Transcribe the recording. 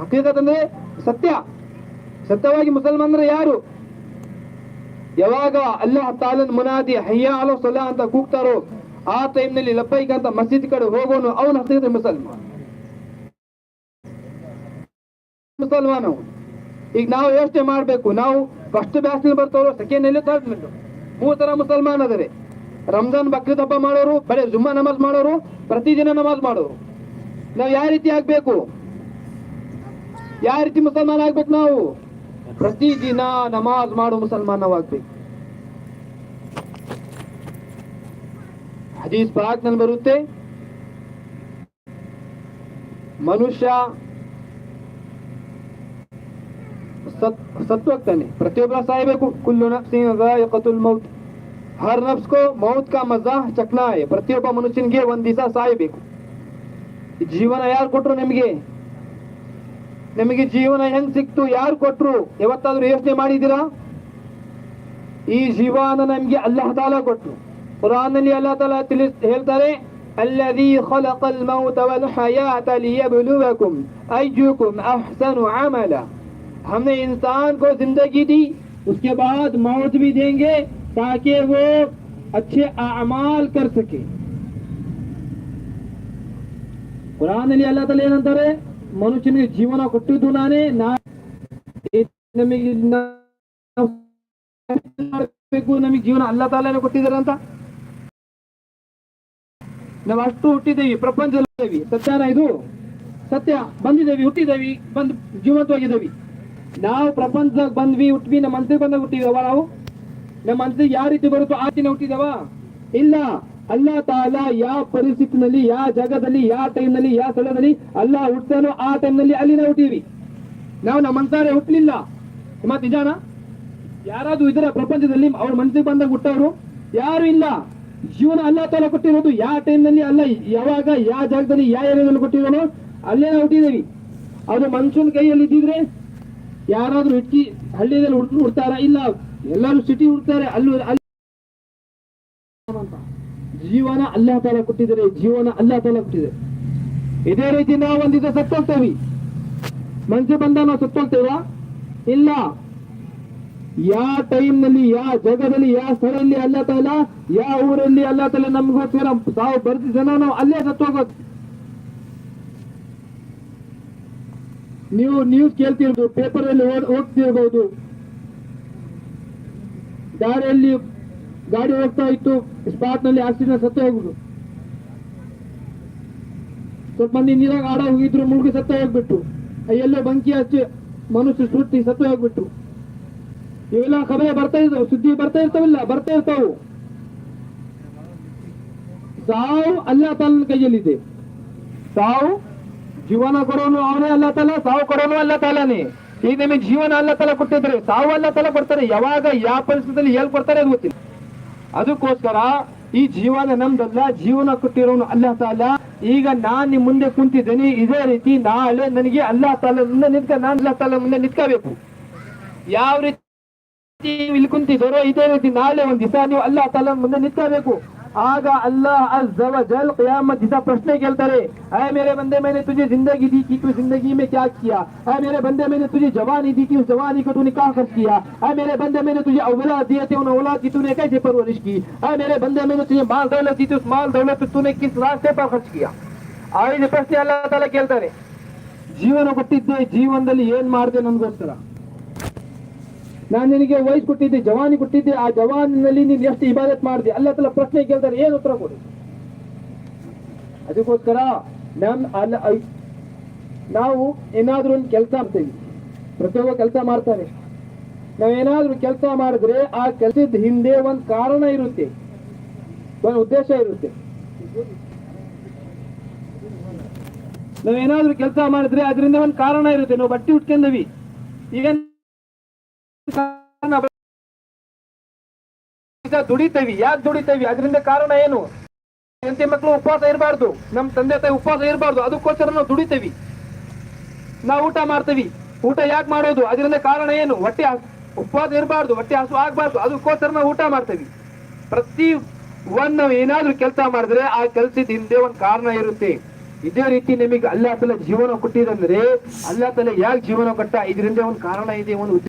ಹಕೀಕತ್ ಅಂದ್ರೆ ಸತ್ಯ. ಸತ್ಯವಾಗಿ ಮುಸಲ್ಮಾನರು ಯಾರು? ಯಾವಾಗ ಅಲ್ಲಾಹ್ ತಾಲನ್ ಮುನಾದಿ ಹಯ್ಯ ಅಲೋ ಸಲ ಅಂತ ಕೂಗ್ತಾರೋ ಆ ಟೈಮ್ನಲ್ಲಿ ಲಬ್ಬೈಕ್ ಅಂತ ಮಸೀದ್ ಕಡೆ ಹೋಗೋನು ಅವನು ಹಸಿದ್ರೆ ಮುಸಲ್ಮಾನ್. ಮುಸಲ್ಮಾನ. ಈಗ ನಾವು ಯೋಚನೆ ಮಾಡ್ಬೇಕು. ನಾವು ಫಸ್ಟ್ ಬ್ಯಾಚ್ ಬರ್ತಾರೋ ಸೆಕೆಂಡ್ ಅಲ್ಲಿ ಥರ್ಡ್ ಮೂರ್ ತರ ಮುಸಲ್ಮಾನ್ ಆದರೆ ರಂಜಾನ್ ಬಕ್ರೀದ್ ಹಬ್ಬ ಮಾಡೋರು, ಬರೀ ಜುಮ್ಮಾ ನಮಾಜ್ ಮಾಡೋರು, ಪ್ರತಿದಿನ ನಮಾಜ್ ಮಾಡೋರು. ನಾವು ಯಾವ ರೀತಿ ಆಗ್ಬೇಕು? ಯಾವ ರೀತಿ ಮುಸಲ್ಮಾನ ಆಗ್ಬೇಕು ನಾವು? ಪ್ರತಿದಿನ ನಮಾಜ್ ಮಾಡೋ ಮುಸಲ್ಮಾನವಾಗ್ಬೇಕು ಹದೀಸ್ ಪ್ರಾರ್ಥನೆ ಬರುತ್ತೆ. ಮನುಷ್ಯ ಸತ್ವಾಗ್ತಾನೆ ಪ್ರತಿಯೊಬ್ಬರ ಸಾಯಬೇಕು. ಕುಲ್ಲು ನಫ್ಸಿನ್ ಮೌತ್. ಹರ್ ನಫ್ಸ್ಕೋ ಮೌತ್ ಕಾ ಮಜಾ ಚಕ್ನಾಯ್. ಪ್ರತಿಯೊಬ್ಬ ಮನುಷ್ಯನಿಗೆ ಒಂದ್ ದಿವಸ ಸಾಯ್ಬೇಕು. ಜೀವನ ಯಾರು ಕೊಟ್ರು ನಿಮಗೆ? ನಿಮಗೆ ಜೀವನ ಹೆಂಗ್ ಸಿಕ್ತು، ಯಾರು ಕೊಟ್ರು، ಯಾವತ್ತಾದ್ರೂ ಯೋಚನೆ ಮಾಡಿದ್ದೀರಾ? ಈ ಜೀವನ ನಮಗೆ ಅಲ್ಲಾಹ ಕೊಟ್ರು. ಕುರಾನ್ನಲ್ಲಿ ಅಲ್ಲಾಹ ತಾಲ ತಿಳಿಸ್، ಹೇಳ್ತಾರೆ الذي خلق الموت والحياة ليبلوكم أيكم أحسن عملا ہم نے انسان کو زندگی دی اس کے بعد موت بھی دیں گے تاکہ وہ اچھے اعمال کر سکے قرآن اللہ تعالی ಮನುಷ್ಯನಿಗೆ ಜೀವನ ಕೊಟ್ಟಿದ್ದು ನಾನೇ. ನಮಗೆ ನಮಗೆ ಜೀವನ ಅಲ್ಲ ಕೊಟ್ಟಿದ್ದಾರೆ ಅಂತ ನಾವು ಅಷ್ಟು ಹುಟ್ಟಿದ್ದೇವೆ ಪ್ರಪಂಚದಲ್ಲಿ. ಸತ್ಯನ ಇದು? ಸತ್ಯ. ಬಂದಿದ್ದೇವೆ, ಹುಟ್ಟಿದ್ದೇವೆ, ಬಂದು ಜೀವಂತವಾಗಿದ್ದೇವೆ. ನಾವು ಪ್ರಪಂಚದಾಗ ಬಂದ್ವಿ, ಹುಟ್ವಿ, ನಮ್ಮ ಮನಸ್ಸಿಗೆ ಬಂದಾಗ ಹುಟ್ಟಿದವ ನಾವು? ನಮ್ಮ ಮನಸ್ಸಿಗೆ ಯಾವ ರೀತಿ ಬರುತ್ತೋ ಆ ದಿನ ಹುಟ್ಟಿದವ ಇಲ್ಲ. ಅಲ್ಲಾ ತಾಲ ಯಾವ ಪರಿಸ್ಥಿತಿನಲ್ಲಿ, ಯಾವ ಜಾಗದಲ್ಲಿ, ಯಾವ ಟೈಮ್ನಲ್ಲಿ ಯಾವ ಸ್ಥಳದಲ್ಲಿ ಅಲ್ಲ ಹುಟ್ತಾನೋ ಆ ಟೈಮ್ನಲ್ಲಿ ಅಲ್ಲಿ ನಾವು ಹುಟ್ಟಿವಿ ನಾವು ನಮ್ಮ ಮನ್ಸಾರೆ ಹುಟ್ಟಲಿಲ್ಲ ಮತ್ತೆ ನಿಜಾನ? ಯಾರಾದ್ರೂ ಇದರ ಪ್ರಪಂಚದಲ್ಲಿ ಅವ್ರ ಮನಸ್ಸಿಗೆ ಬಂದಾಗ ಹುಟ್ಟವರು ಯಾರು ಇಲ್ಲ. ಜೀವನ ಅಲ್ಲ ತಾಲ ಕೊಟ್ಟಿರೋದು ಯಾವ ಟೈಮ್ನಲ್ಲಿ ಅಲ್ಲ ಯಾವಾಗ, ಯಾವ ಜಾಗದಲ್ಲಿ, ಯಾವ ಏರಿಯಾದಲ್ಲಿ ಕೊಟ್ಟಿರೋನೋ ಅಲ್ಲೇ ನಾವು ಹುಟ್ಟಿದೀವಿ ಅದು ಮನುಷ್ಯನ ಕೈಯಲ್ಲಿ ಇದ್ದಿದ್ರೆ ಯಾರಾದ್ರೂ ಇಟ್ಟಿ ಹಳ್ಳಿಯಲ್ಲಿ ಹುಟ್ಟು ಹುಡ್ತಾರ? ಇಲ್ಲ. ಎಲ್ಲರೂ ಸಿಟಿ ಹುಡ್ತಾರೆ. ಅಲ್ಲಿ ಜೀವನ ಅಲ್ಲಾ ತಾಲ ಕೊಟ್ಟಿದ್ದಾರೆ, ಜೀವನ ಅಲ್ಲಾ ತಾಲ ಕೊಟ್ಟಿದೆ ಇದೇ ರೀತಿ ನಾವು ಒಂದಿದ್ದ ಸತ್ತೋಗ್ತೇವಿ. ಮನಸ್ಸು ಬಂದ ನಾವು ಸತ್ತೋಗ್ತೇವ? ಇಲ್ಲ. ಯಾವ ಟೈಮ್ನಲ್ಲಿ ಯಾವ ಜಾಗದಲ್ಲಿ ಯಾವ ಸ್ಥಳದಲ್ಲಿ ಅಲ್ಲ ತಾಲ ಯಾವ ಊರಲ್ಲಿ ಅಲ್ಲ ತಾಲ ನಮ್ಗೋಸ್ಕರ ತಾವು ಬರ್ತಿದ್ದ ನಾವು ಅಲ್ಲೇ ಸತ್ತೋಗೋದು. ನೀವು ನ್ಯೂಸ್ ಕೇಳ್ತಿರ್ಬೋದು ಪೇಪರ್ ಅಲ್ಲಿ ಓದ್- ಓದ್ತಿರ್ಬೋದು. ದಾರಿಯಲ್ಲಿ ಗಾಡಿ ಹೋಗ್ತಾ ಇತ್ತು ಸ್ಪಾಟ್ನಲ್ಲಿ ಆಕ್ಸಿಡೆಂಟ್ ಸತ್ತ ಹೋಗುದು ಸ್ವಲ್ಪ ಮಂದಿ ನೀರಾಗ ಆಡ ಹೋಗಿದ್ರು, ಮುಳುಗಿ ಸತ್ತ ಹೋಗ್ಬಿಟ್ಟು ಎಲ್ಲೋ ಬಂಕಿ ಹಚ್ಚಿ ಮನುಷ್ಯ ಸುಟ್ಟಿ ಸತ್ತ ಹೋಗ್ಬಿಟ್ಟು ಇವೆಲ್ಲ ಖಬರೆ ಬರ್ತಾ ಇರ್ತಾವ ಸುದ್ದಿ ಬರ್ತಾ ಇರ್ತಾವಿಲ್ಲ, ಬರ್ತಾ ಇರ್ತಾವು. ಸಾವು ಅಲ್ಲ ತಾಲನ ಕೈಯಲ್ಲಿದೆ. ಸಾವು ಜೀವನ ಕೊಡೋನು ಅವನೇ ಅಲ್ಲ ತಲ, ಸಾವು ಕೊಡೋನು ಅಲ್ಲ ತಾಲನೇ. ಈಗ ನಿಮಗೆ ಜೀವನ ಅಲ್ಲ ತಲ ಕೊಟ್ಟಿದ್ರೆ ಸಾವು ಅಲ್ಲ ತಲ ಕೊಡ್ತಾರೆ. ಯಾವಾಗ, ಯಾವ ಪರಿಸ್ಥಿತಿಯಲ್ಲಿ ಎಲ್ಲಿ ಕೊಡ್ತಾರೆ ಅದು ಗೊತ್ತಿಲ್ಲ. ಅದಕ್ಕೋಸ್ಕರ ಈ ಜೀವನ ನಮ್ದಲ್ಲ, ಜೀವನ ಕೊಟ್ಟಿರೋನು ಅಲ್ಲ ತಾಲ. ಈಗ ನಾನ್ ನಿಮ್ ಮುಂದೆ ಕುಂತಿದ್ದೇನೆ, ಇದೇ ರೀತಿ ನಾಳೆ ನನಗೆ ಅಲ್ಲ ತಾಲ ಮುಂದೆ ನಿಂತ್ಕ ನಾನು ಅಲ್ಲ ತಾಲ ಮುಂದೆ ನಿಂತ್ಕೋಬೇಕು. ಯಾವ ರೀತಿ ಇಲ್ಲಿ ಕುಂತಿದ್ದಾರೋ, ಇದೇ ರೀತಿ ನಾಳೆ ಒಂದ್ ದಿವಸ ನೀವು ಅಲ್ಲ ತಾಲ ಮುಂದೆ ನಿಂತ್ಕೋಬೇಕು. ಆಗ ಅಲ್ಲಾಹ್ ಅಜ್ಜವ ಜಲ್ ಕಯಾಮತ್ ದಿಸ ಪ್ರಶ್ನೆ ಕೇಳ್ತಾರೆ. ಅಯ ಮೇರೆ ಬಂದೆ ಮೇಲೆ ತುಜೆ ಜಿಂದಗಿ ದಿ ಕಿ ಜಿಂದಗಿ ಮೇ ಕ್ಯಾ ಕಿಯಾ? ಅಯ ಮೇರೆ ಬಂದೆ ಮೇಲೆ ತುಜೆ ಜವಾನಿ ದಿ ಕಿ ಜವಾನಿ ಕೋ ತೂನೆ ಕಾ ಖರ್ಚ್ ಕಿಯಾ? ಅಯ ಮೇರೆ ಬಂದೆ ಮೇಲೆ ತುಜೆ ಔಲಾದ್ ದಿಯೆ ತೆ ಉನ್ ಔಲಾದ್ ಕಿ ತೂನೆ ಕೈಸೆ ಪರ್ವರಿಶ್ ಕಿ? ಅಯ ಮೇರೆ ಬಂದೆ ಮೇಲೆ ತುಜೆ ಮಾಲ್ ದೌಲತ್ ದಿ ತುಸ್ ಮಾಲ್ ದೌಲತ್ ಕೋ ತೂನೆ ಕಿಸ್ ರಾಸ್ತೆ ಪರ್ ಖರ್ಚ್ ಕಿಯಾ? ಆ ಪ್ರಶ್ನೆ ಅಲ್ಲಾಹ್ ತಾಲಾ ಕೇಳ್ತಾರೆ. ಜೀವನ ಕೊಟ್ಟಿದ್ದೆ, ಜೀವನದಲ್ಲಿ ಏನ್ ಮಾಡಿದೆ ನನಗೋಸ್ಕರ? ನಾನು ನಿನಗೆ ವಯಸ್ಸು ಕೊಟ್ಟಿದ್ದೆ, ಜವಾನಿ ಕೊಟ್ಟಿದ್ದೆ, ಆ ಜವಾನಿನಲ್ಲಿ ನೀನು ಎಷ್ಟು ಇಬಾದತ್ ಮಾಡಿದೆ? ಅಲ್ಲ ಪ್ರಶ್ನೆ ಕೇಳ್ತಾರೆ, ಏನು ಉತ್ತರ ಕೊಡಿ? ಅದಕ್ಕೋಸ್ಕರ ನಮ್ ಅಲ್ಲ ನಾವು ಏನಾದ್ರೂ ಒಂದು ಕೆಲಸ ಮಾಡ್ತೇವೆ. ಪ್ರತಿಯೊಬ್ಬ ಕೆಲಸ ಮಾಡ್ತಾನೆ. ನಾವೇನಾದ್ರೂ ಕೆಲಸ ಮಾಡಿದ್ರೆ ಆ ಕೆಲಸದ ಹಿಂದೆ ಒಂದು ಕಾರಣ ಇರುತ್ತೆ. ಒಂದು ಉದ್ದೇಶ ಇರುತ್ತೆ. ನಾವೇನಾದ್ರೂ ಕೆಲಸ ಮಾಡಿದ್ರೆ ಅದರಿಂದ ಒಂದು ಕಾರಣ ಇರುತ್ತೆ. ನಾವು ಬಟ್ಟೆ ಉಟ್ಕೊಂಡವಿ. ಈಗ ದುಡಿತೇವಿ. ಯಾಕೆ ದುಡಿತೇವಿ? ಅದರಿಂದ ಕಾರಣ ಏನು? ಹೆಂಡತಿ ಮಕ್ಕಳು ಉಪವಾಸ ಇರಬಾರ್ದು. ನಮ್ಮ ತಂದೆ ತಾಯಿ ಉಪವಾಸ ಇರಬಾರ್ದು. ಅದಕ್ಕೋಸ್ಕರ ನಾವು ದುಡಿತೇವಿ. ನಾವು ಊಟ ಮಾಡ್ತೇವಿ. ಊಟ ಯಾಕೆ ಮಾಡೋದು? ಅದರಿಂದ ಕಾರಣ ಏನು? ಹೊಟ್ಟೆ ಉಪವಾಸ ಇರಬಾರ್ದು. ಹೊಟ್ಟೆ ಹಸು ಆಗಬಾರ್ದು. ಅದಕ್ಕೋಸ್ಕರ ನಾವು ಊಟ ಮಾಡ್ತೇವಿ. ಪ್ರತಿ ಒಂದ್ ನಾವು ಏನಾದ್ರೂ ಕೆಲಸ ಮಾಡಿದ್ರೆ ಆ ಕೆಲಸದ ಹಿಂದೆ ಒಂದು ಕಾರಣ ಇರುತ್ತೆ. ಇದೇ ರೀತಿ ನಿಮಗೆ ಅಲ್ಲ ತಲೆ ಜೀವನ ಕೊಟ್ಟಿದಂದ್ರೆ ಅಲ್ಲ ತಲೆ ಯಾಕೆ ಜೀವನ ಕೊಟ್ಟ? ಇದರಿಂದ ಒಂದು ಕಾರಣ ಇದೆ, ಒಂದು